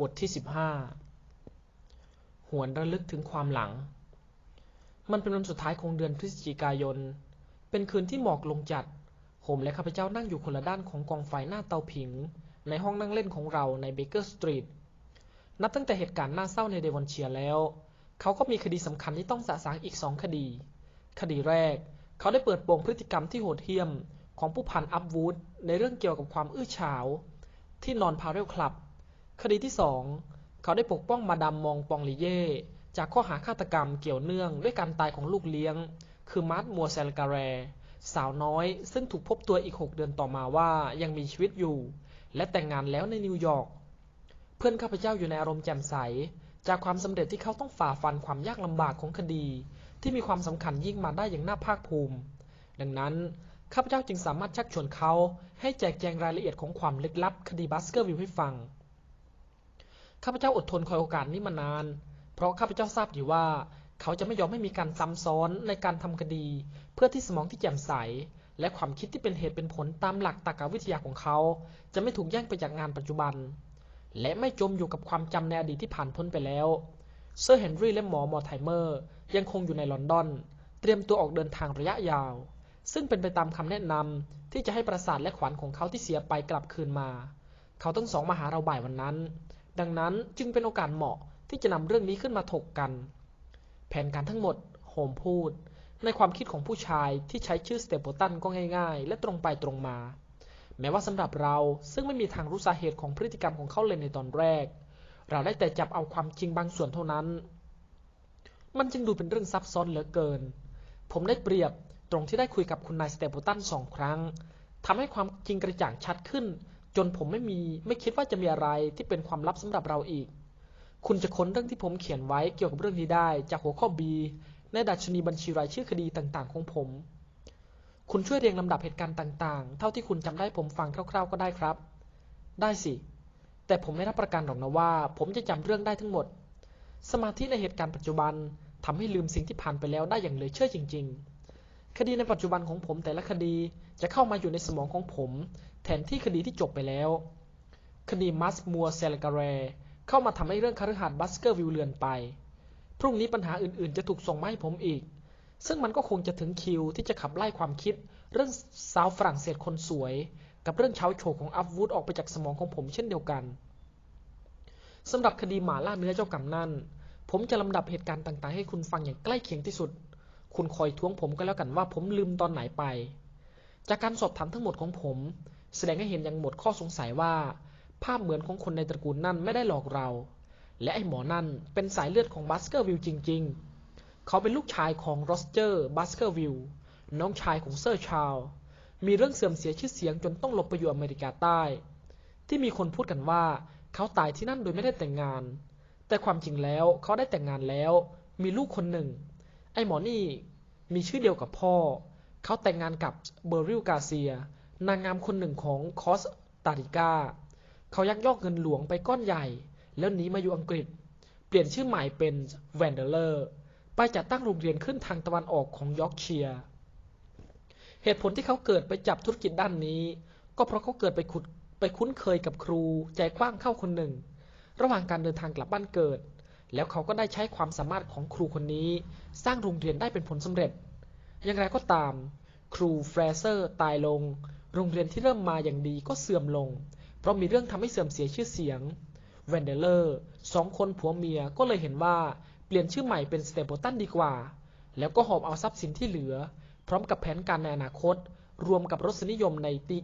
บทที่ 15 หวนระลึกถึงความหลัง มันเป็นวันสุดท้ายของเดือนพฤศจิกายน เป็นคืนที่หมอกลงจัด ผมและข้าพเจ้านั่งอยู่คนละด้านของกองไฟหน้าเตาผิง ในห้องนั่งเล่นของเราในเบเกอร์สตรีท นับตั้งแต่เหตุการณ์น่าเศร้าในเดวอนเชียแล้ว เขาก็มีคดีสำคัญที่ต้องสะสางอีกสองคดี คดีแรก เขาได้เปิดโปงพฤติกรรมที่โหดเหี้ยมของผู้พันอัพวูดในเรื่องเกี่ยวกับความอื้อฉาว ที่นอนพาเรลคลับ คดีที่สองเขาได้ปกป้องมาดามมองปองลีเย่จากข้อหาฆาตกรรมเกี่ยวเนื่องด้วยการตายของลูกเลี้ยง คือมาร์ตมัวเซลการแร สาวน้อยซึ่งถูกพบตัวอีก 6 เดือนต่อมาว่ายังมีชีวิตอยู่ และแต่งงานแล้วในนิวยอร์กเพื่อนข้าพเจ้าอยู่ในอารมณ์แจ่มใส จากความสำเร็จที่เขาต้องฝ่าฟันความยากลำบากของคดี ที่มีความสำคัญยิ่งมาได้อย่างน่าภาคภูมิ ดังนั้นข้าพเจ้าจึงสามารถชักชวนเขาให้แจกแจงรายละเอียดของความลึกลับคดีบัสเกอร์วิลให้ฟัง ข้าพเจ้าอดทนคอยโอกาสนี้มานาน เพราะข้าพเจ้าทราบดีว่า เขาจะไม่ยอมให้มีการซ้ำซ้อนในการทำคดี เพื่อที่สมองที่แจ่มใส และความคิดที่เป็นเหตุเป็นผลตามหลักตรรกวิทยาของเขา จะไม่ถูกแย่งไปจากงานปัจจุบัน และไม่จมอยู่กับความจำในอดีตที่ผ่านพ้นไปแล้ว เซอร์เฮนรี่และหมอมอร์ไทเมอร์ยังคงอยู่ในลอนดอน เตรียมตัวออกเดินทางระยะยาว ซึ่งเป็นไปตามคำแนะนำที่จะให้ประสาทและขวัญของเขาที่เสียไปกลับคืนมา เขาทั้งสองมาหาเราบ่ายวันนั้น ดังนั้นจึงเป็นโอกาสเหมาะที่จะนำเรื่องนี้ขึ้นมาถกกัน แผนการทั้งหมดโฮมพูด ในความคิดของผู้ชายที่ใช้ชื่อสเตปตันก็ง่ายๆ และตรงไปตรงมา แม้ว่าสำหรับเราซึ่งไม่มีทางรู้สาเหตุของพฤติกรรมของเขาเลยในตอนแรก เราได้แต่จับเอาความจริงบางส่วนเท่านั้น มันจึงดูเป็นเรื่องซับซ้อนเหลือเกิน ผมได้เปรียบตรงที่ได้คุยกับคุณนายสเตปตันสองครั้งทำให้ความจริงกระจ่างชัดขึ้น จนผมไม่มีไม่คิดว่าจะมีอะไรที่เป็นความลับสำหรับเราอีก คุณจะค้นเรื่องที่ผมเขียนไว้เกี่ยวกับเรื่องนี้ได้ จากหัวข้อ B ในดัชนีบัญชีรายชื่อคดีต่างๆ ของผม คุณช่วยเรียงลำดับเหตุการณ์ต่างๆ เท่าที่คุณจำได้ผมฟังคร่าว ๆ ก็ได้ครับ ได้สิ แต่ผมไม่รับประกันหรอกนะว่า ผมจะจำเรื่องได้ทั้งหมด สมาธิในเหตุการณ์ปัจจุบันทำให้ลืมสิ่งที่ผ่านไปแล้วได้อย่างเหลือเชื่อจริง ๆ คดีในปัจจุบันของผมแต่ละคดีจะเข้ามาอยู่ในสมองของผม แทนที่คดีที่จบไปแล้ว คดีมัสมัวเซลการ์เข้ามาทำให้เรื่องคฤหาสน์บัสเกอร์วิลเลือนไป พรุ่งนี้ปัญหาอื่นๆ จะถูกส่งมาให้ผมอีก ซึ่งมันก็คงจะถึงคิวที่จะขับไล่ความคิด เรื่องสาวฝรั่งเศสคนสวย กับเรื่องเช้าโฉของอัฟวูดออกไปจากสมองของผมเช่นเดียวกันสำหรับคดีหมาล่าเนื้อเจ้ากรรมนั่น ผมจะลำดับเหตุการณ์ต่างๆ ให้คุณฟังอย่างใกล้เคียงที่สุด คุณคอยท้วงผมก็แล้วกันว่าผมลืมตอนไหนไป จากการสอบถามทั้งหมดของผม แสดงให้เห็นอย่างหมดข้อสงสัยว่า ภาพเหมือนของคนในตระกูลนั่นไม่ได้หลอกเรา และไอ้หมอนั่นเป็นสายเลือดของบัสเกอร์วิลจริง ๆ เขาเป็นลูกชายของโรสเจอร์บัสเกอร์วิลน้องชายของเซอร์ชาลมีเรื่องเสื่อมเสียชื่อเสียงจนต้องหลบไปอยู่อเมริกาใต้ ที่มีคนพูดกันว่าเขาตายที่นั่นโดยไม่ได้แต่งงาน แต่ความจริงแล้วเขาได้แต่งงานแล้ว มีลูกคนหนึ่ง ไอ้หมอนี่มีชื่อเดียวกับพ่อ เขาแต่งงานกับเบอร์ริลกาเซีย นางงามคนหนึ่งของคอสตาริกา เขายักยอกเงินหลวงไปก้อนใหญ่ แล้วหนีมาอยู่อังกฤษ เปลี่ยนชื่อใหม่เป็นแวนเดอร์เลอร์ไปจัดตั้งโรงเรียนขึ้นทางตะวันออกของยอร์กเชียร์ เหตุผลที่เขาเกิดไปจับธุรกิจด้านนี้ ก็เพราะเขาเกิดไปขุดไปคุ้นเคยกับครูใจกว้างเข้าคนหนึ่ง ระหว่างการเดินทางกลับบ้านเกิด แล้วเขาก็ได้ใช้ความสามารถของครูคนนี้ สร้างโรงเรียนได้เป็นผลสำเร็จ อย่างไรก็ตาม ครูเฟรเซอร์ตายลง โรงเรียนที่เริ่มมาอย่างดีก็เสื่อมลง เพราะมีเรื่องทำให้เสื่อมเสียชื่อเสียงแวนเดเลอร์สองคนผัวเมียก็เลยเห็นว่าเปลี่ยนชื่อใหม่เป็นสเตปตันดีกว่า แล้วก็หอบเอาทรัพย์สินที่เหลือ พร้อมกับแผนการในอนาคต รวมกับรสนิยมในติ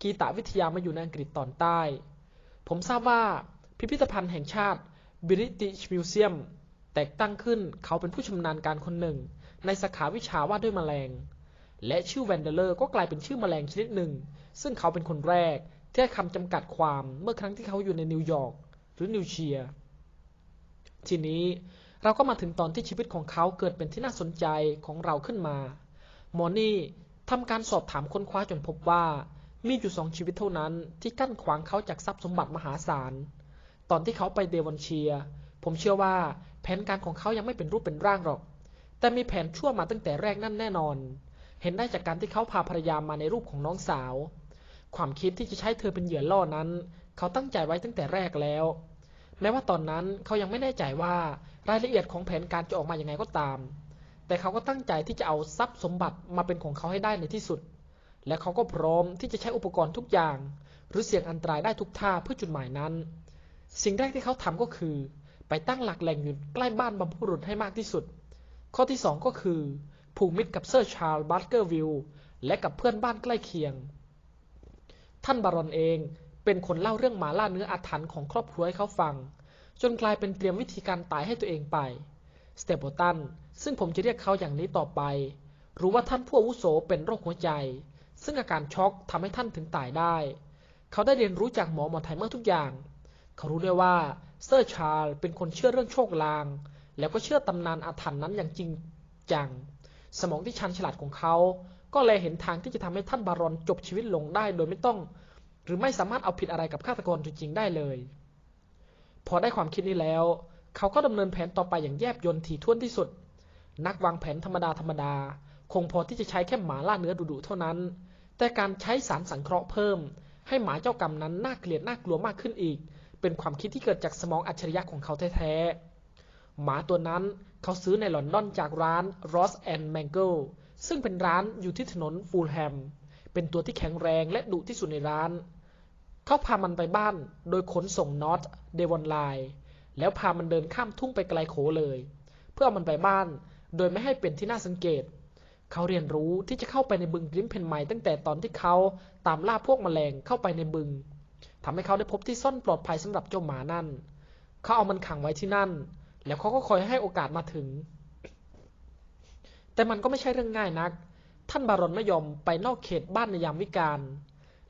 กีตาวิทยามาอยู่ในอังกฤษตอนใต้ ผมทราบว่าพิพิธภัณฑ์แห่งชาติ British Museum แตกตั้งขึ้นเขาเป็นผู้ชำนาญการคนหนึ่ง ในสาขาวิชาว่าด้วยแมลง และชื่อแวนเดเลอร์ก็กลายเป็นชื่อแมลงชนิดหนึ่ง ซึ่งเขาเป็นคนแรกที่ให้คำจำกัดความเมื่อครั้งที่เขาอยู่ในนิวยอร์กหรือนิวเชียทีนี้เราก็มาถึงตอนที่ชีวิตของเขาเกิดเป็นที่น่าสนใจของเราขึ้นมา มอนี่ทำการสอบถามค้นคว้าจนพบว่า มีอยู่สองชีวิตเท่านั้นที่กั้นขวางเขาจากทรัพย์สมบัติมหาศาล ตอนที่เขาไปเดวอนเชียผมเชื่อว่าแผนการของเขายังไม่เป็นรูปเป็นร่างหรอก แต่มีแผนชั่วมาตั้งแต่แรกนั่นแน่นอน เห็นได้จากการที่เขาพาภรรยามาในรูปของน้องสาว ความคิดที่จะใช้เธอเป็นเหยื่อล่อนั้น เขาตั้งใจไว้ตั้งแต่แรกแล้ว แม้ว่าตอนนั้นเขายังไม่แน่ใจว่ารายละเอียดของแผนการจะออกมาอย่างไงก็ตาม แต่เขาก็ตั้งใจที่จะเอาทรัพย์สมบัติมาเป็นของเขาให้ได้ในที่สุด และเขาก็พร้อมที่จะใช้อุปกรณ์ทุกอย่าง หรือเสี่ยงอันตรายได้ทุกท่าเพื่อจุดหมายนั้น สิ่งแรกที่เขาทำก็คือ ไปตั้งหลักแหล่งอยู่ใกล้บ้านบรรพบุรุษให้มากที่สุด ข้อที่สองก็คือ ผูกมิตรกับเซอร์ชาร์ลบัตเกอร์วิลล์และกับเพื่อนบ้านใกล้เคียง ท่านบารอนเองเป็นคนเล่าเรื่องหมาล่าเนื้ออาถรรพ์ของครอบครัวให้เขาฟัง จนกลายเป็นเตรียมวิธีการตายให้ตัวเองไป สเตปโปตัน ซึ่งผมจะเรียกเขาอย่างนี้ต่อไป รู้ว่าท่านผู้อาวุโสเป็นโรคหัวใจ ซึ่งอาการช็อกทำให้ท่านถึงตายได้ เขาได้เรียนรู้จากหมอหมอไทเมอร์ทุกอย่าง เขารู้ด้วยว่าเซอร์ชาร์ลเป็นคนเชื่อเรื่องโชคลาง แล้วก็เชื่อตำนานอาถรรพ์นั้นอย่างจริงจัง สมองที่ชันฉลาดของเขา ก็เลยเห็นทางที่จะทำให้ท่านบารอนจบชีวิตลงได้โดยไม่ต้อง หรือไม่สามารถเอาผิดอะไรกับฆาตกรจริงๆได้เลย พอได้ความคิดนี้แล้ว เขาก็ดำเนินแผนต่อไปอย่างแยบยลถี่ถ้วนที่สุด นักวางแผนธรรมดาธรรมดาคงพอที่จะใช้แค่หมาล่าเนื้อดุๆเท่านั้น แต่การใช้สารสังเคราะห์เพิ่ม ให้หมาเจ้ากรรมนั้นน่าเกลียดน่ากลัวมากขึ้นอีก เป็นความคิดที่เกิดจากสมองอัจฉริยะของเขาแท้ๆ หมาตัวนั้นเขาซื้อในลอนดอนจากร้าน Ross and Mangle ซึ่งเป็นร้านอยู่ที่ถนนฟูลแฮม เป็นตัวที่แข็งแรงและดุที่สุดในร้าน เขาพามันไปบ้านโดยขนส่งนอตเดวอนไลน์แล้วพามันเดินข้ามทุ่งไปไกลโขเลย เพื่อเอามันไปบ้านโดยไม่ให้เป็นที่น่าสังเกต เขาเรียนรู้ที่จะเข้าไปในบึงกริมเพนไมตั้งแต่ตอนที่เขาตามล่าพวกแมลงเข้าไปในบึง ทำให้เขาได้พบที่ซ่อนปลอดภัยสำหรับเจ้าหมานั่น เขาเอามันขังไว้ที่นั่น แล้วเขาก็คอยให้โอกาสมาถึง แต่มันก็ไม่ใช่เรื่องง่ายนัก ท่านบารอนไม่ยอมไปนอกเขตบ้านในยามวิกาล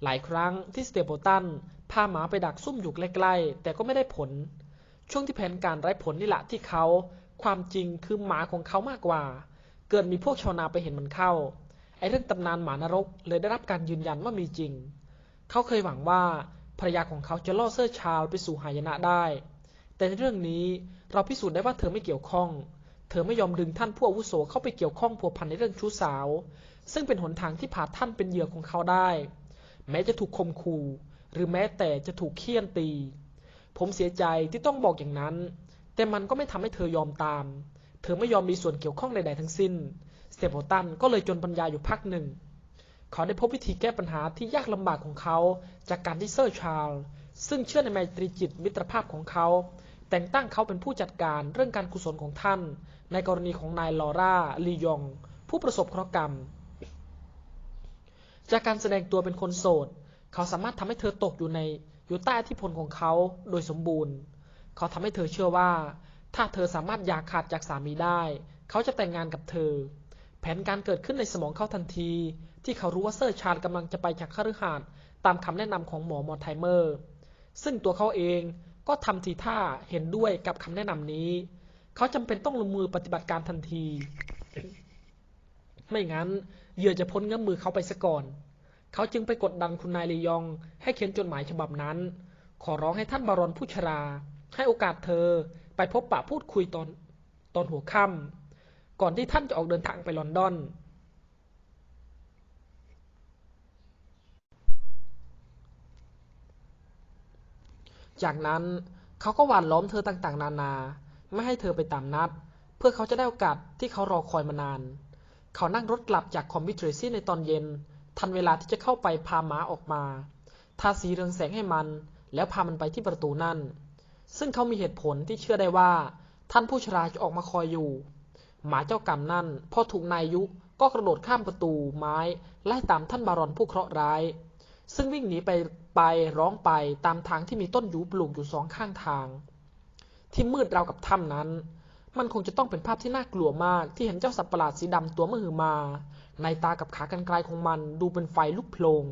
หลายครั้งที่สเตเปตันพาหมาไปดักซุ่มอยู่ใกล้ๆ แต่ก็ไม่ได้ผล ช่วงที่แผนการไร้ผลนี่แหละที่เขา ความจริงคือหมาของเขามากกว่า เกิดมีพวกชาวนาไปเห็นมันเข้า ไอ้เรื่องตำนานหมานรกเลยได้รับการยืนยันว่ามีจริง เขาเคยหวังว่า ภรรยาของเขาจะล่อเซอร์ชาลไปสู่หายนะได้ แต่ในเรื่องนี้เราพิสูจน์ได้ว่าเธอไม่เกี่ยวข้อง เธอไม่ยอมดึงท่านผู้อาวุโสเข้าไปเกี่ยวข้องผัวพันในเรื่องชู้สาว ซึ่งเป็นหนทางที่พาท่านเป็นเหยื่อของเขาได้ แม้จะถูกคมขู่หรือแม้แต่จะถูกเคี่ยนตี ผมเสียใจที่ต้องบอกอย่างนั้น แต่มันก็ไม่ทำให้เธอยอมตาม เธอไม่ยอมมีส่วนเกี่ยวข้องใดๆทั้งสิ้น สเตปโปตันก็เลยจนปัญญาอยู่พักหนึ่ง เขาได้พบวิธีแก้ปัญหาที่ยากลำบากของเขาจากการที่เซอร์ชาร์ลซึ่งเชื่อในไมตรีจิตมิตรภาพของเขา แต่งตั้งเขาเป็นผู้จัดการเรื่องการกุศลของท่าน ในกรณีของนายลอร่าลียอง ผู้ประสบเคราะห์กรรม จากการแสดงตัวเป็นคนโสด เขาสามารถทำให้เธอตกอยู่ในอยู่ใต้อิทธิพลของเขาโดยสมบูรณ์ เขาทำให้เธอเชื่อว่า ถ้าเธอสามารถอยากขาดจากสามีได้ เขาจะแต่งงานกับเธอ แผนการเกิดขึ้นในสมองเขาทันที ที่เขารู้ว่าเซอร์ชาร์ลกำลังจะไปจากคฤหาสน์ตามคำแนะนำของหมอมอร์ไทเมอร์ ซึ่งตัวเขาเองก็ทำทีท่าเห็นด้วยกับคำแนะนำนี้ เขาจำเป็นต้องลงมือปฏิบัติการทันที ไม่งั้นเหยื่อจะพ้นเงื้อมมือเขาไปซะก่อน เขาจึงไปกดดันคุณนายลียอง ให้เขียนจดหมายฉบับนั้น ขอร้องให้ท่านบารอนผู้ชรา ให้โอกาสเธอไปพบปะพูดคุยตอนตอนหัวค่ำ ก่อนที่ท่านจะออกเดินทางไปลอนดอน จากนั้นเขาก็หว่านล้อมเธอต่างๆ นานา ไม่ให้เธอไปตามนัด เพื่อเขาจะได้โอกาสที่เขารอคอยมานาน เขานั่งรถกลับจากคอมมิวเทรซี่ในตอนเย็น ทันเวลาที่จะเข้าไปพาหมาออกมา ทาสีเรืองแสงให้มัน แล้วพามันไปที่ประตูนั่น ซึ่งเขามีเหตุผลที่เชื่อได้ว่าท่านผู้ชราจะออกมาคอยอยู่ หมาเจ้ากรรมนั่นพอถูกนายยุก็กระโดดข้ามประตูไม้ไล่ตามท่านบารอนผู้เคราะห์ร้าย ซึ่งวิ่งหนีไปไปร้องไปตามทางที่มีต้นยูปลูกอยู่สองข้างทาง ที่มืดราวกับถ้ำนั้น มันคงจะต้องเป็นภาพที่น่ากลัวมากที่เห็นเจ้าสัตว์ประหลาดสีดำตัวมหึมา ในตากับขากรรไกรของมันดูเป็นไฟลุกโพลง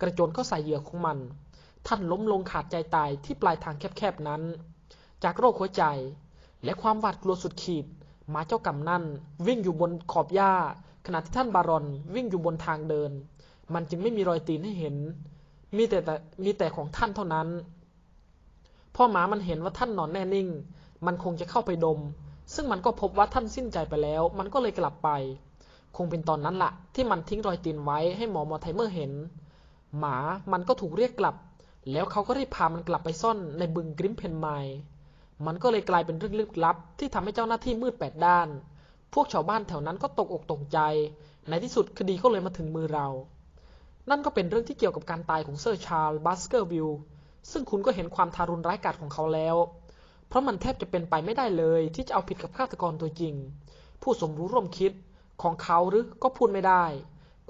กระโจนเข้าใส่เหยื่อของมัน ท่านล้มลงขาดใจตายที่ปลายทางแคบๆนั้น จากโรคหัวใจและความหวาดกลัวสุดขีด หมาเจ้ากรรมนั่นวิ่งอยู่บนขอบหญ้า ขณะที่ท่านบารอนวิ่งอยู่บนทางเดิน มันจึงไม่มีรอยตีนให้เห็น มีแต่แต่มีแต่ของท่านเท่านั้นพอหมามันเห็นว่าท่านนอนแน่นิ่ง มันคงจะเข้าไปดม ซึ่งมันก็พบว่าท่านสิ้นใจไปแล้ว มันก็เลยกลับไป คงเป็นตอนนั้นละ่ะ ที่มันทิ้งรอยตีนไว้ให้หมอมอไทเมอร์เห็น หมามันก็ถูกเรียกกลับ แล้วเขาก็รีบพามันกลับไปซ่อนในบึงกริมเพนไมล์ มันก็เลยกลายเป็นเรื่องลึกลับ ที่ทำให้เจ้าหน้าที่มืดแปดด้าน พวกชาวบ้านแถวนั้นก็ตกอกตกใจ ในที่สุดคดีก็เลยมาถึงมือเรา นั่นก็เป็นเรื่องที่เกี่ยวกับการตายของเซอร์ชาร์ลบัสเกอร์วิลซึ่งคุณก็เห็นความทารุณร้ายกาจของเขาแล้ว เพราะมันแทบจะเป็นไปไม่ได้เลย ที่จะเอาผิดกับฆาตกรตัวจริง ผู้สมรู้ร่วมคิดของเขาหรือก็พูดไม่ได้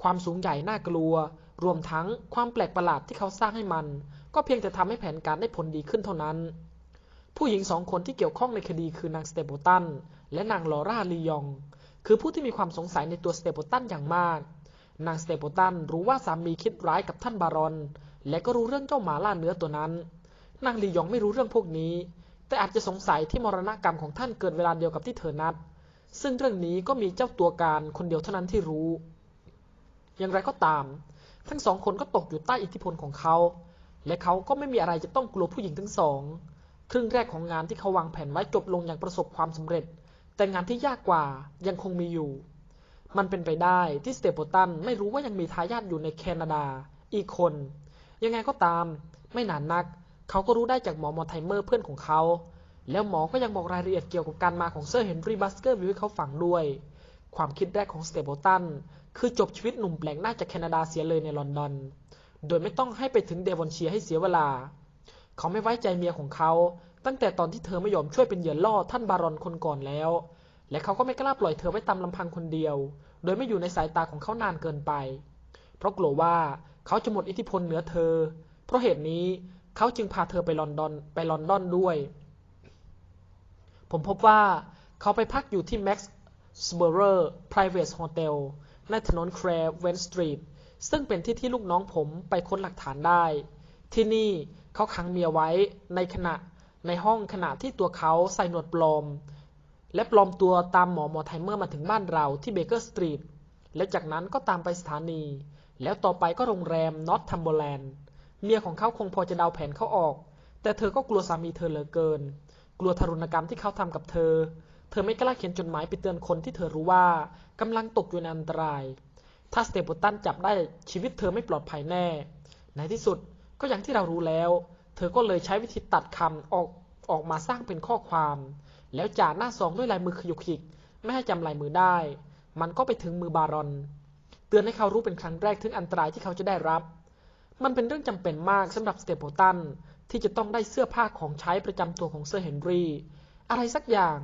ความสูงใหญ่น่ากลัว รวมทั้งความแปลกประหลาดที่เขาสร้างให้มัน ก็เพียงแต่ทำให้แผนการได้ผลดีขึ้นเท่านั้น ผู้หญิงสองคนที่เกี่ยวข้องในคดีคือนางสเตเปตันและนางลอร่าลียอง คือผู้ที่มีความสงสัยในตัวสเตเปตันอย่างมาก นางสเตเปตันรู้ว่าสามีคิดร้ายกับท่านบารอน และก็รู้เรื่องเจ้าหมาล่าเนื้อตัวนั้น นางลียองไม่รู้เรื่องพวกนี้ แต่อาจจะสงสัยที่มรณกรรมของท่านเกิดเวลาเดียวกับที่เธอนัด ซึ่งเรื่องนี้ก็มีเจ้าตัวการคนเดียวเท่านั้นที่รู้ อย่างไรก็ตาม ทั้งสองคนก็ตกอยู่ใต้อิทธิพลของเขา และเขาก็ไม่มีอะไรจะต้องกลัวผู้หญิงทั้งสอง ครึ่งแรกของงานที่เขาวางแผนไว้จบลงอย่างประสบความสำเร็จ แต่งานที่ยากกว่ายังคงมีอยู่ มันเป็นไปได้ที่สเตปตันไม่รู้ว่ายังมีทายาทอยู่ในแคนาดา อีกคน ยังไงก็ตาม ไม่นานนัก เขาก็รู้ได้จากหมอมอไทเมอร์เพื่อนของเขา แล้วหมอก็ยังบอกรายละเอียดเกี่ยวกับการมาของเซอร์เฮนรี่บัสเกอร์วิลให้เขาฟังด้วย ความคิดแรกของสเตปตันคือจบชีวิตหนุ่มแปลกหน้าจากแคนาดาเสียเลยในลอนดอน โดยไม่ต้องให้ไปถึงเดวอนเชียให้เสียเวลา เขาไม่ไว้ใจเมียของเขา ตั้งแต่ตอนที่เธอไม่ยอมช่วยเป็นเหยื่อล่อท่านบารอนคนก่อนแล้ว และเขาก็ไม่กล้าปล่อยเธอไว้ตามลำพังคนเดียว โดยไม่อยู่ในสายตาของเขานานเกินไป เพราะกลัวว่าเขาจะหมดอิทธิพลเหนือเธอ เพราะเหตุนี้เขาจึงพาเธอไปลอนดอนไปลอนดอนด้วย ผมพบว่าเขาไปพักอยู่ที่ Max s b u r r Private Hotel ในถนนแคร์เวนสตรีทซึ่งเป็นที่ที่ลูกน้องผมไปค้นหลักฐานได้ ที่นี่ เขาขังเมียไว้ในขณะในห้องขณะที่ตัวเขาใส่หนวดปลอม และปลอมตัวตามหมอหมอไทเมอร์มาถึงบ้านเราที่เบเกอร์สตรีทและจากนั้นก็ตามไปสถานี แล้วต่อไปก็โรงแรมนอตทัมเบอร์แลนด์เมียของเขาคงพอจะเดาแผนเขาออก แต่เธอก็กลัวสามีเธอเหลือเกิน กลัวทารุณกรรมที่เขาทำกับเธอ เธอไม่กล้าเขียนจดหมายไปเตือนคนที่เธอรู้ว่ากำลังตกอยู่ในอันตราย ถ้าสเตปตันจับได้ชีวิตเธอไม่ปลอดภัยแน่ ในที่สุด ก็อย่างที่เรารู้แล้ว เธอก็เลยใช้วิธีตัดคำออกออกมาสร้างเป็นข้อความ แล้วจ่าหน้าซองด้วยลายมือขยุกขิก ไม่ให้จำลายมือได้ มันก็ไปถึงมือบารอน เตือนให้เขารู้เป็นครั้งแรกถึงอันตรายที่เขาจะได้รับ มันเป็นเรื่องจำเป็นมากสำหรับสเตปโปตันที่จะต้องได้เสื้อผ้าของใช้ประจำตัวของเซอร์เฮนรี่อะไรสักอย่าง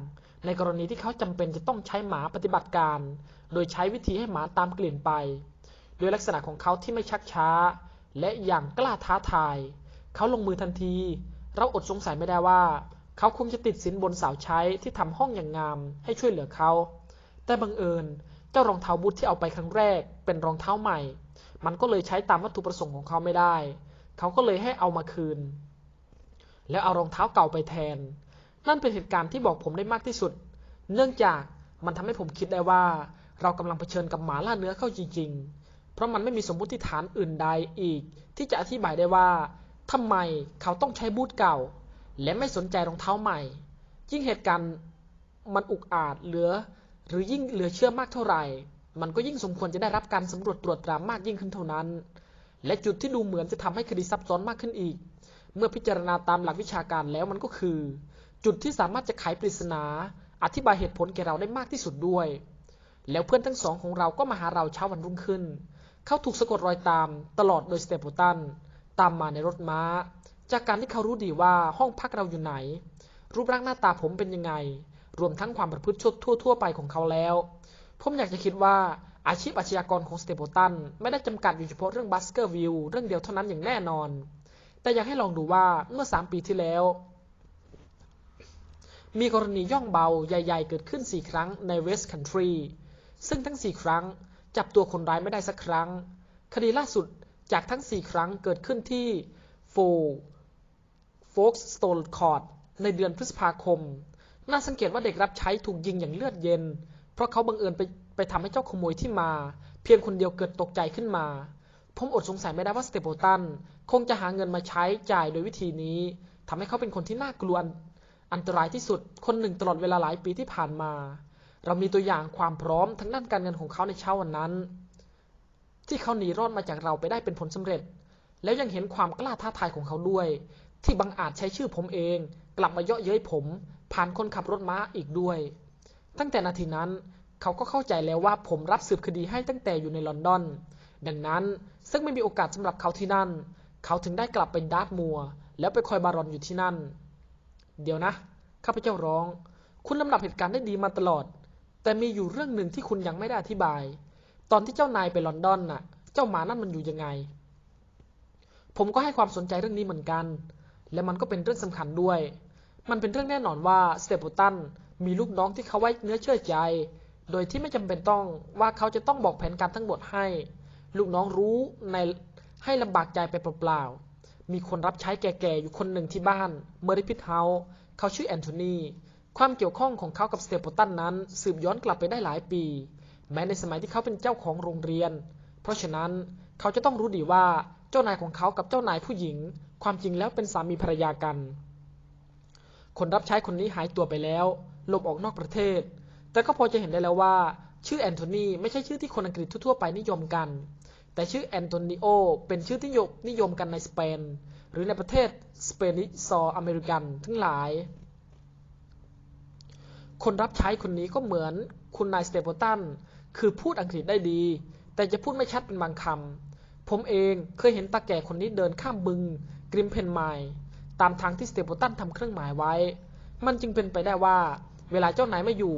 ในกรณีที่เขาจำเป็นจะต้องใช้หมาปฏิบัติการ โดยใช้วิธีให้หมาตามกลิ่นไป โดยลักษณะของเขาที่ไม่ชักช้า และอย่างกล้าท้าทาย เขาลงมือทันที เราอดสงสัยไม่ได้ว่า เขาคงจะติดสินบนสาวใช้ที่ทำห้องอย่างงามให้ช่วยเหลือเขา แต่บังเอิญเจ้ารองเท้าบูทที่เอาไปครั้งแรก เป็นรองเท้าใหม่ มันก็เลยใช้ตามวัตถุประสงค์ของเขาไม่ได้ เขาก็เลยให้เอามาคืน แล้วเอารองเท้าเก่าไปแทน นั่นเป็นเหตุการณ์ที่บอกผมได้มากที่สุด เนื่องจากมันทำให้ผมคิดได้ว่า เรากำลังเผชิญกับหมาล่าเนื้อเข้าจริง ๆ เพราะมันไม่มีสมมติฐานอื่นใดอีก ที่จะอธิบายได้ว่าทำไมเขาต้องใช้บูทเก่า และไม่สนใจรองเท้าใหม่ ยิ่งเหตุการณ์มันอุกอาจเหลือ หรือยิ่งเหลือเชื่อมากเท่าไหร่ มันก็ยิ่งสมควรจะได้รับการสำรวจตรวจตรามากยิ่งขึ้นเท่านั้น และจุดที่ดูเหมือนจะทำให้คดีซับซ้อนมากขึ้นอีก เมื่อพิจารณาตามหลักวิชาการแล้วมันก็คือ จุดที่สามารถจะไขปริศนา อธิบายเหตุผลแก่เราได้มากที่สุดด้วย แล้วเพื่อนทั้งสองของเราก็มาหาเราเช้าวันรุ่งขึ้น เขาถูกสะกดรอยตามตลอดโดยสเตปตัน ตามมาในรถม้า จากการที่เขารู้ดีว่าห้องพักเราอยู่ไหน รูปร่างหน้าตาผมเป็นยังไง รวมทั้งความประพฤติชั่วทั่ว ๆ ไปของเขาแล้ว ผมอยากจะคิดว่าอาชีพอาชญากรของสเตปตัน ไม่ได้จำกัดอยู่เฉพาะเรื่องบัสเกอร์วิลเรื่องเดียวเท่านั้นอย่างแน่นอน แต่อยากให้ลองดูว่าเมื่อ 3 ปีที่แล้ว มีกรณีย่องเบาใหญ่ ๆ เกิดขึ้น 4 ครั้งในเวสต์คันทรีซึ่งทั้ง 4 ครั้ง จับตัวคนร้ายไม่ได้สักครั้ง คดีล่าสุดจากทั้ง 4 ครั้งเกิดขึ้นที่โฟโฟกสโตลคอร์ดในเดือนพฤษภาคม น่าสังเกตว่าเด็กรับใช้ถูกยิงอย่างเลือดเย็น เพราะเขาบังเอิญไปไปทำให้เจ้าขโมยที่มา เพียงคนเดียวเกิดตกใจขึ้นมา ผมอดสงสัยไม่ได้ว่าสเตปโตันคงจะหาเงินมาใช้จ่ายโดยวิธีนี้ทำให้เขาเป็นคนที่น่ากลัวอันตรายที่สุดคนหนึ่งตลอดเวลาหลายปีที่ผ่านมา เรามีตัวอย่างความพร้อมทั้งด้านการเงินของเขาในเช้าวันนั้น ที่เขาหนีรอดมาจากเราไปได้เป็นผลสำเร็จ แล้วยังเห็นความกล้าท้าทายของเขาด้วย ที่บังอาจใช้ชื่อผมเอง กลับมาเยาะเย้ยผม ผ่านคนขับรถม้าอีกด้วย ตั้งแต่นาทีนั้นเขาก็เข้าใจแล้วว่าผมรับสืบคดีให้ตั้งแต่อยู่ในลอนดอน ดังนั้นซึ่งไม่มีโอกาสสำหรับเขาที่นั่น เขาถึงได้กลับไปดาร์ตมัวร์แล้วไปคอยบารอนอยู่ที่นั่น เดี๋ยวนะข้าพเจ้าร้อง คุณลำดับเหตุการณ์ได้ดีมาตลอด แต่มีอยู่เรื่องหนึ่งที่คุณยังไม่ได้อธิบาย ตอนที่เจ้านายไปลอนดอนน่ะ เจ้าหมานั่นมันอยู่ยังไง ผมก็ให้ความสนใจเรื่องนี้เหมือนกัน และมันก็เป็นเรื่องสำคัญด้วย มันเป็นเรื่องแน่นอนว่าสเตปตันมีลูกน้องที่เขาไว้เนื้อเชื่อใจ โดยที่ไม่จำเป็นต้องว่าเขาจะต้องบอกแผนการทั้งหมดให้ ลูกน้องรู้ในให้ลำบากใจไปเปล่าๆมีคนรับใช้แก่ๆอยู่คนหนึ่งที่บ้านเมอริพิทเฮาส์เขาชื่อแอนโทนี ความเกี่ยวข้องของเขากับสเตปตันนั้นสืบย้อนกลับไปได้หลายปี แม้ในสมัยที่เขาเป็นเจ้าของโรงเรียน เพราะฉะนั้นเขาจะต้องรู้ดีว่าเจ้านายของเขากับเจ้านายผู้หญิง ความจริงแล้วเป็นสามีภรรยากัน คนรับใช้คนนี้หายตัวไปแล้วหลบออกนอกประเทศ แต่ก็พอจะเห็นได้แล้วว่า ชื่อแอนโทนีไม่ใช่ชื่อที่คนอังกฤษทั่วไปนิยมกัน แต่ชื่อแอนโทนิโอเป็นชื่อที่นิยมกันในสเปน หรือในประเทศสเปนิซออเมริกันทั้งหลาย คนรับใช้คนนี้ก็เหมือนคุณนายสเตปตัน คือพูดอังกฤษได้ดี แต่จะพูดไม่ชัดเป็นบางคำ ผมเองเคยเห็นตาแก่คนนี้เดินข้ามบึง กริมเพนไมล์ตามทางที่สเตปตันทำเครื่องหมายไว้ มันจึงเป็นไปได้ว่า เวลาเจ้านายไม่อยู่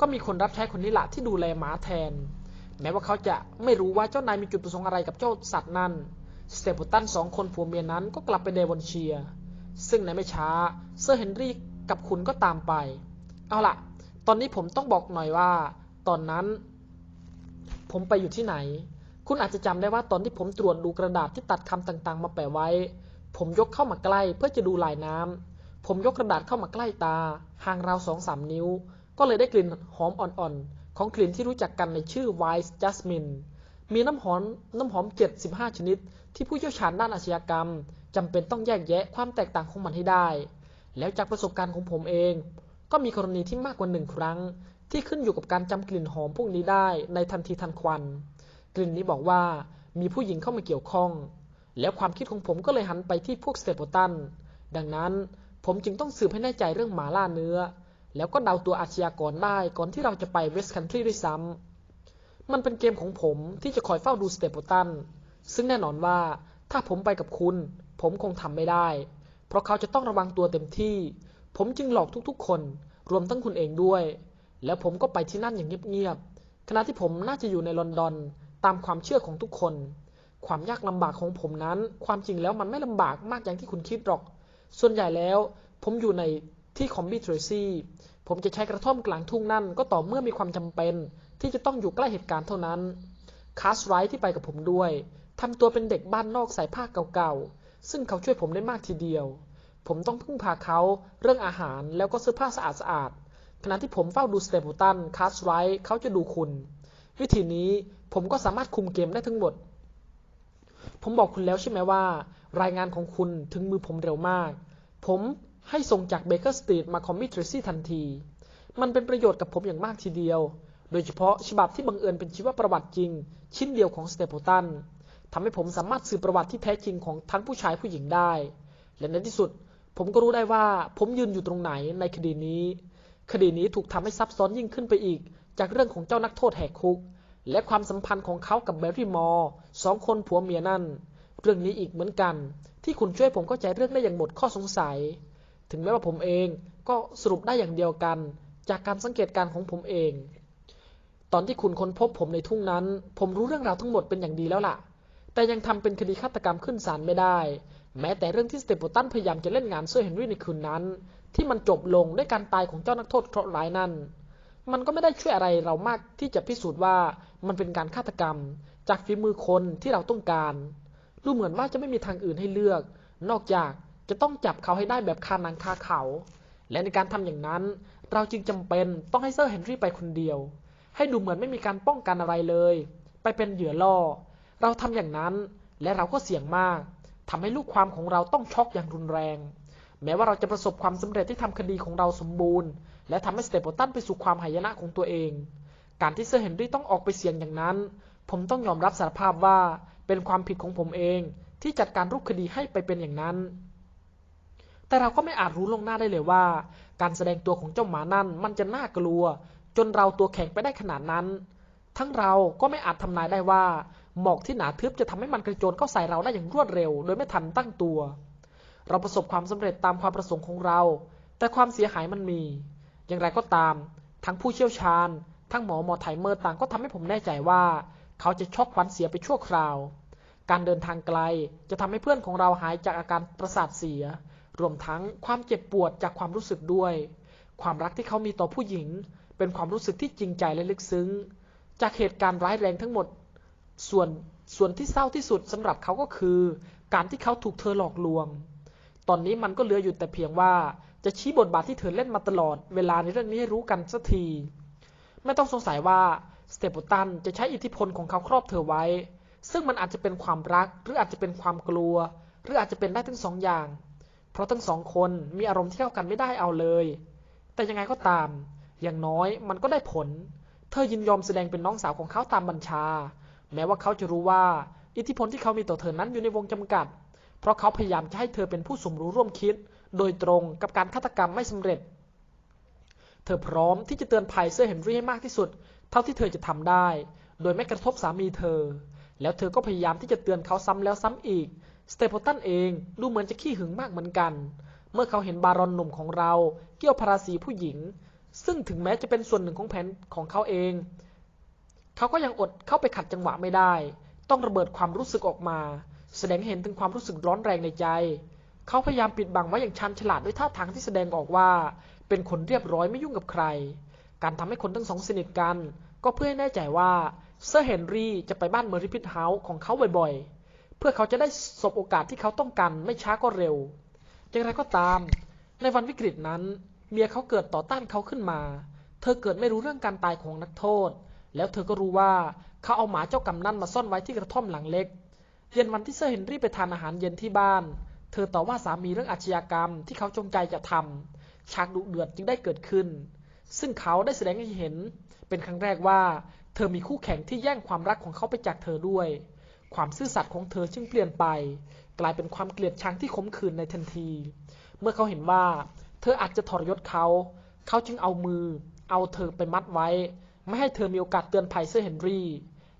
ก็มีคนรับใช้คนนี้ละที่ดูแลหมาแทน แม้ว่าเขาจะไม่รู้ว่าเจ้านายมีจุดประสงค์อะไรกับเจ้าสัตว์นั้นสเตปตันสองคนผัวเมียนั้นก็กลับไปเดวอนเชีย ซึ่งในไม่ช้าเซอร์เฮนรี่กับคุณก็ตามไป เอาล่ะตอนนี้ผมต้องบอกหน่อยว่า ตอนนั้น ผมไปอยู่ที่ไหน คุณอาจจะจำได้ว่าตอนที่ผมตรวจดูกระดาษที่ตัดคำต่างๆ มาแปะไว้ ผมยกเข้ามาใกล้เพื่อจะดูลายน้ำผมยกกระดาษเข้ามาใกล้ตา ห่างราวสองสามนิ้ว ก็เลยได้กลิ่นหอมอ่อนๆ ของกลิ่นที่รู้จักกันในชื่อ White Jasmine มีน้ำหอมน้ำหอม 75 ชนิด ที่ผู้เชี่ยวชาญด้านอาชญากรรมจำเป็นต้องแยกแยะความแตกต่างของมันให้ได้ แล้วจากประสบการณ์ของผมเอง ก็มีกรณีที่มากกว่าหนึ่งครั้ง ที่ขึ้นอยู่กับการจำกลิ่นหอมพวกนี้ได้ในทันทีทันควัน กลิ่นนี้บอกว่ามีผู้หญิงเข้ามาเกี่ยวข้อง แล้วความคิดของผมก็เลยหันไปที่พวกสเตปโปตัน ดังนั้นผมจึงต้องสืบให้แน่ใจเรื่องหมาล่าเนื้อ แล้วก็เดาตัวอาชญากรได้ก่อนที่เราจะไปเวสต์คันทรีด้วยซ้ำมันเป็นเกมของผมที่จะคอยเฝ้าดูสเตปโปตัน ซึ่งแน่นอนว่าถ้าผมไปกับคุณ ผมคงทำไม่ได้ เพราะเขาจะต้องระวังตัวเต็มที่ ผมจึงหลอกทุกๆ คน รวมทั้งคุณเองด้วย แล้วผมก็ไปที่นั่นอย่างเงียบๆขณะที่ผมน่าจะอยู่ในลอนดอนตามความเชื่อของทุกคน ความยากลำบากของผมนั้น ความจริงแล้วมันไม่ลำบากมากอย่างที่คุณคิดหรอก ส่วนใหญ่แล้ว ผมอยู่ในที่คอมบิเทรซี่ผมจะใช้กระท่อมกลางทุ่งนั่นก็ต่อเมื่อมีความจำเป็น ที่จะต้องอยู่ใกล้เหตุการณ์เท่านั้นคาสไรท์ที่ไปกับผมด้วยทำตัวเป็นเด็กบ้านนอกใส่ผ้าเก่าๆซึ่งเขาช่วยผมได้มากทีเดียว ผมต้องพึ่งพาเขาเรื่องอาหารแล้วก็เสื้อผ้าสะอาดๆขณะที่ผมเฝ้าดูสเตปตันคาสไรท์เขาจะดูคุณ วิธีนี้ผมก็สามารถคุมเกมได้ทั้งหมด ผมบอกคุณแล้วใช่ไหมว่า รายงานของคุณถึงมือผมเร็วมาก ผมให้ส่งจากเบเกอร์สตรีทมาคอมมิทริซี่ทันที มันเป็นประโยชน์กับผมอย่างมากทีเดียว โดยเฉพาะฉบับที่บังเอิญเป็นชีวประวัติจริง ชิ้นเดียวของสเตปตันทำให้ผมสามารถสืบประวัติที่แท้จริงของทั้งผู้ชายผู้หญิงได้ และในที่สุด ผมก็รู้ได้ว่าผมยืนอยู่ตรงไหนในคดีนี้ คดีนี้ถูกทำให้ซับซ้อนยิ่งขึ้นไปอีก จากเรื่องของเจ้านักโทษแหกคุก และความสัมพันธ์ของเขากับแบร์รี่มอร์สองคนผัวเมียนั่น เรื่องนี้อีกเหมือนกัน ที่คุณช่วยผมเข้าใจเรื่องได้อย่างหมดข้อสงสัย ถึงแม้ว่าผมเองก็สรุปได้อย่างเดียวกัน จากการสังเกตการของผมเอง ตอนที่คุณค้นพบผมในทุ่งนั้น ผมรู้เรื่องราวทั้งหมดเป็นอย่างดีแล้วล่ะ แต่ยังทำเป็นคดีฆาตกรรมขึ้นศาลไม่ได้ แม้แต่เรื่องที่สเตปโปตันพยายามจะเล่นงานเซอร์เฮนรี่ในคืนนั้น ที่มันจบลงด้วยการตายของเจ้านักโทษเคราะห์ร้ายนั้นมันก็ไม่ได้ช่วยอะไรเรามากที่จะพิสูจน์ว่ามันเป็นการฆาตกรรม จากฝีมือคนที่เราต้องการ ดูเหมือนว่าจะไม่มีทางอื่นให้เลือก นอกจากจะต้องจับเขาให้ได้แบบคานังคาเขา และในการทำอย่างนั้น เราจึงจำเป็นต้องให้เซอร์เฮนรี่ไปคนเดียว ให้ดูเหมือนไม่มีการป้องกันอะไรเลย ไปเป็นเหยื่อล่อ เราทำอย่างนั้นและเราก็เสี่ยงมาก ทำให้ลูกความของเราต้องช็อกอย่างรุนแรง แม้ว่าเราจะประสบความสำเร็จที่ทำคดีของเราสมบูรณ์ และทำให้สเตปโปตันไปสู่ความหายนะของตัวเอง การที่เซอร์เฮนรี่ต้องออกไปเสี่ยงอย่างนั้น ผมต้องยอมรับสารภาพว่าเป็นความผิดของผมเองที่จัดการรูปคดีให้ไปเป็นอย่างนั้น แต่เราก็ไม่อาจรู้ลงหน้าได้เลยว่า การแสดงตัวของเจ้าหมานั่นมันจะน่ากลัว จนเราตัวแข็งไปได้ขนาดนั้น ทั้งเราก็ไม่อาจทำนายได้ว่า หมอกที่หนาทึบจะทำให้มันกระโจนเข้าใส่เราได้อย่างรวดเร็ว โดยไม่ทันตั้งตัว เราประสบความสำเร็จตามความประสงค์ของเรา แต่ความเสียหายมันมี อย่างไรก็ตาม ทั้งผู้เชี่ยวชาญ ทั้งหมอหมอไทเมอร์ต่างก็ทำให้ผมแน่ใจว่า เขาจะช็อกขวัญเสียไปชั่วคราว การเดินทางไกลจะทำให้เพื่อนของเราหายจากอาการประสาทเสีย รวมทั้งความเจ็บปวดจากความรู้สึกด้วย ความรักที่เขามีต่อผู้หญิง เป็นความรู้สึกที่จริงใจและลึกซึ้ง จากเหตุการณ์ร้ายแรงทั้งหมด ส่วนส่วนที่เศร้าที่สุดสำหรับเขาก็คือ การที่เขาถูกเธอหลอกลวง ตอนนี้มันก็เหลืออยู่แต่เพียงว่าจะชี้บทบาทที่เธอเล่นมาตลอดเวลาในเรื่องนี้ให้รู้กันสักที ไม่ต้องสงสัยว่าสเตปตันจะใช้อิทธิพลของเขาครอบเธอไว้ ซึ่งมันอาจจะเป็นความรัก หรืออาจจะเป็นความกลัว หรืออาจจะเป็นได้ทั้งสองอย่าง เพราะทั้งสองคนมีอารมณ์ที่เข้ากันไม่ได้เอาเลย แต่ยังไงก็ตาม อย่างน้อยมันก็ได้ผล เธอยินยอมแสดงเป็นน้องสาวของเขาตามบัญชา แม้ว่าเขาจะรู้ว่า อิทธิพลที่เขามีต่อเธอนั้นอยู่ในวงจำกัด เพราะเขาพยายามจะให้เธอเป็นผู้สมรู้ร่วมคิด โดยตรงกับการฆาตกรรมไม่สำเร็จ เธอพร้อมที่จะเตือนภัยเซอร์เฮนรี่ให้มากที่สุด เท่าที่เธอจะทำได้ โดยไม่กระทบสามีเธอ แล้วเธอก็พยายามที่จะเตือนเขาซ้ำแล้วซ้ำอีกสเตปตันเองดูเหมือนจะขี้หึงมากเหมือนกัน เมื่อเขาเห็นบารอนหนุ่มของเราเกี่ยวพาราสีผู้หญิง ซึ่งถึงแม้จะเป็นส่วนหนึ่งของแผนของเขาเอง เขาก็ยังอดเข้าไปขัดจังหวะไม่ได้ ต้องระเบิดความรู้สึกออกมา แสดงเห็นถึงความรู้สึกร้อนแรงในใจ เขาพยายามปิดบังไว้อย่างชันฉลาดด้วยท่าทางที่แสดงออกว่า เป็นคนเรียบร้อยไม่ยุ่งกับใคร การทำให้คนทั้งสองสนิทกัน ก็เพื่อให้แน่ใจว่าเซอร์เฮนรี่จะไปบ้านเมอริพิทเฮาส์ของเขาบ่อยๆ เพื่อเขาจะได้สบโอกาสที่เขาต้องการไม่ช้าก็เร็ว อย่างไรก็ตาม ในวันวิกฤตนั้น เมียเขาเกิดต่อต้านเขาขึ้นมา เธอเกิดไม่รู้เรื่องการตายของนักโทษ แล้วเธอก็รู้ว่าเขาเอาหมาเจ้ากรรมนั่นมาซ่อนไว้ที่กระท่อมหลังเล็ก เย็นวันที่เซอร์เฮนรี่ไปทานอาหารเย็นที่บ้าน เธอต่อว่าสามีเรื่องอาชญากรรมที่เขาจงใจจะทำฉากดุเดือดจึงได้เกิดขึ้น ซึ่งเขาได้แสดงให้เห็น เป็นครั้งแรกว่า เธอมีคู่แข่งที่แย่งความรักของเขาไปจากเธอด้วย ความซื่อสัตย์ของเธอจึงเปลี่ยนไป กลายเป็นความเกลียดชังที่ขมขื่นในทันที เมื่อเขาเห็นว่า เธออาจจะทรยศเขา เขาจึงเอามือ เอาเธอไปมัดไว้ ไม่ให้เธอมีโอกาสเตือนภัยเซอร์เฮนรี่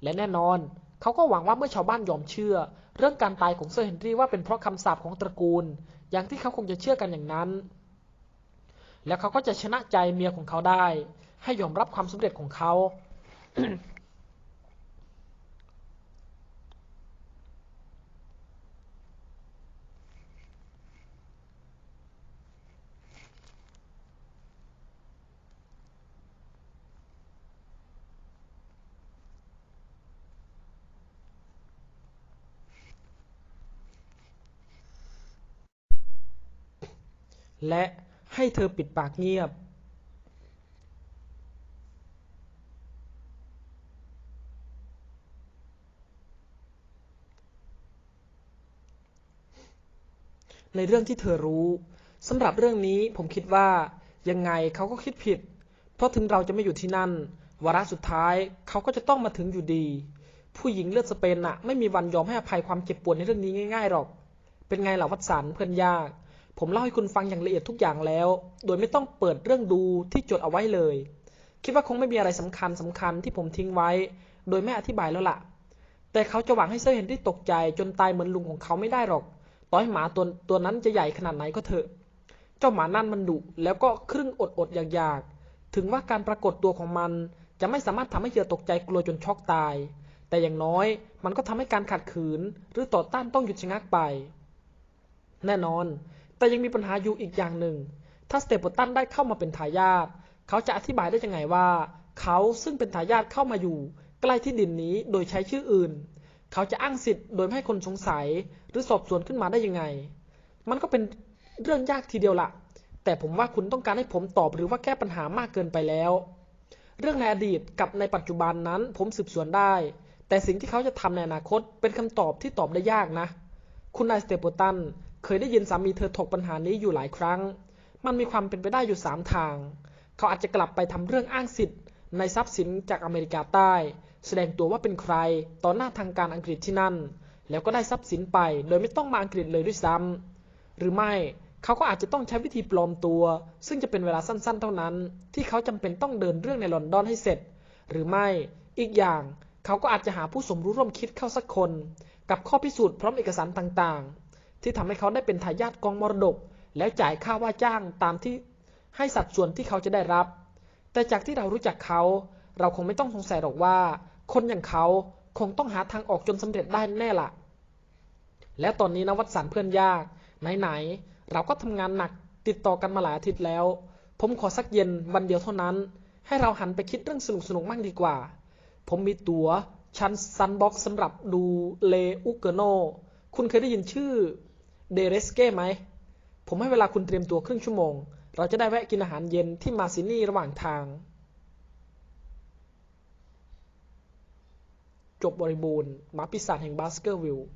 และแน่นอน เขาก็หวังว่าเมื่อชาวบ้านยอมเชื่อ เรื่องการตายของเซอร์เฮนรี่ว่าเป็นเพราะคำสาปของตระกูล อย่างที่เขาคงจะเชื่อกันอย่างนั้น แล้วเขาก็จะชนะใจเมียของเขาได้ ให้ยอมรับความสำเร็จของเขา และให้เธอปิดปากเงียบ ในเรื่องที่เธอรู้สำหรับเรื่องนี้ผมคิดว่ายังไงเขาก็คิดผิด เพราะถึงเราจะไม่อยู่ที่นั่น วาระสุดท้ายเขาก็จะต้องมาถึงอยู่ดี ผู้หญิงเลือดสเปนน่ะ ไม่มีวันยอมให้อภัยความเจ็บปวดในเรื่องนี้ง่ายๆหรอก เป็นไงล่ะวัตสันเพื่อนยาก ผมเล่าให้คุณฟังอย่างละเอียดทุกอย่างแล้ว โดยไม่ต้องเปิดเรื่องดูที่จดเอาไว้เลย คิดว่าคงไม่มีอะไรสำคัญสำคัญที่ผมทิ้งไว้ โดยไม่อธิบายแล้วล่ะ แต่เขาจะหวังให้เซอร์เฮนรี่ตกใจจนตายเหมือนลุงของเขาไม่ได้หรอกต่อให้หมาตัวตัวนั้นจะใหญ่ขนาดไหนก็เถอะ เจ้าหมานั่นมันดุแล้วก็ครึ่งอดอดอยากอยากถึงว่าการปรากฏตัวของมันจะไม่สามารถทำให้เหยื่อตกใจกลัวจนช็อกตาย แต่อย่างน้อยมันก็ทำให้การขัดขืน หรือต่อต้านต้องหยุดชะงักไป แน่นอน แต่ยังมีปัญหาอยู่อีกอย่างหนึ่ง ถ้าสเตปตันได้เข้ามาเป็นทายาทเขาจะอธิบายได้ยังไงว่า เขาซึ่งเป็นทายาทเข้ามาอยู่ ใกล้ที่ดินนี้โดยใช้ชื่ออื่น เขาจะอ้างสิทธิ์โดยไม่ให้คนสงสัย หรือสอบสวนขึ้นมาได้ยังไง มันก็เป็นเรื่องยากทีเดียวละแต่ผมว่าคุณต้องการให้ผมตอบหรือว่าแก้ปัญหามากเกินไปแล้ว เรื่องในอดีตกับในปัจจุบันนั้นผมสืบสวนได้ แต่สิ่งที่เขาจะทำในอนาคตเป็นคำตอบที่ตอบได้ยากนะ คุณนายสเตปตัน เคยได้ยินสามีเธอถกปัญหานี้อยู่หลายครั้ง มันมีความเป็นไปได้อยู่สามทาง เขาอาจจะกลับไปทำเรื่องอ้างสิทธิ์ ในทรัพย์สินจากอเมริกาใต้ แสดงตัวว่าเป็นใครต่อหน้าทางการอังกฤษที่นั่น แล้วก็ได้ทรัพย์สินไป โดยไม่ต้องมาอังกฤษเลยด้วยซ้ำหรือไม่เขาก็อาจจะต้องใช้วิธีปลอมตัว ซึ่งจะเป็นเวลาสั้นๆ เท่านั้น ที่เขาจำเป็นต้องเดินเรื่องในลอนดอนให้เสร็จ หรือไม่อีกอย่างเขาก็อาจจะหาผู้สมรู้ร่วมคิดเข้าสักคน กับข้อพิสูจน์พร้อมเอกสารต่างๆ ที่ทำให้เขาได้เป็นทายาทกองมรดก แล้วจ่ายค่าว่าจ้างตามที่ให้สัดส่วนที่เขาจะได้รับ แต่จากที่เรารู้จักเขา เราคงไม่ต้องสงสัยหรอกว่า คนอย่างเขาคงต้องหาทางออกจนสำเร็จได้แน่ละแล้วตอนนี้นะวัดสันเพื่อนยากไหนๆเราก็ทำงานหนักติดต่อกันมาหลายอาทิตย์แล้ว ผมขอสักเย็นวันเดียวเท่านั้น ให้เราหันไปคิดเรื่องสนุกสนุกมั่งดีกว่า ผมมีตั๋วชั้นซันบ็อกสำหรับดูเลอุกเกโน คุณเคยได้ยินชื่อ เดเรสเก้ไหม ผมให้เวลาคุณเตรียมตัวครึ่งชั่วโมง เราจะได้แวะกินอาหารเย็นที่มาซินี่ระหว่างทาง จบบริบูรณ์หมาปีศาจแห่งบาสเกอร์วิลล์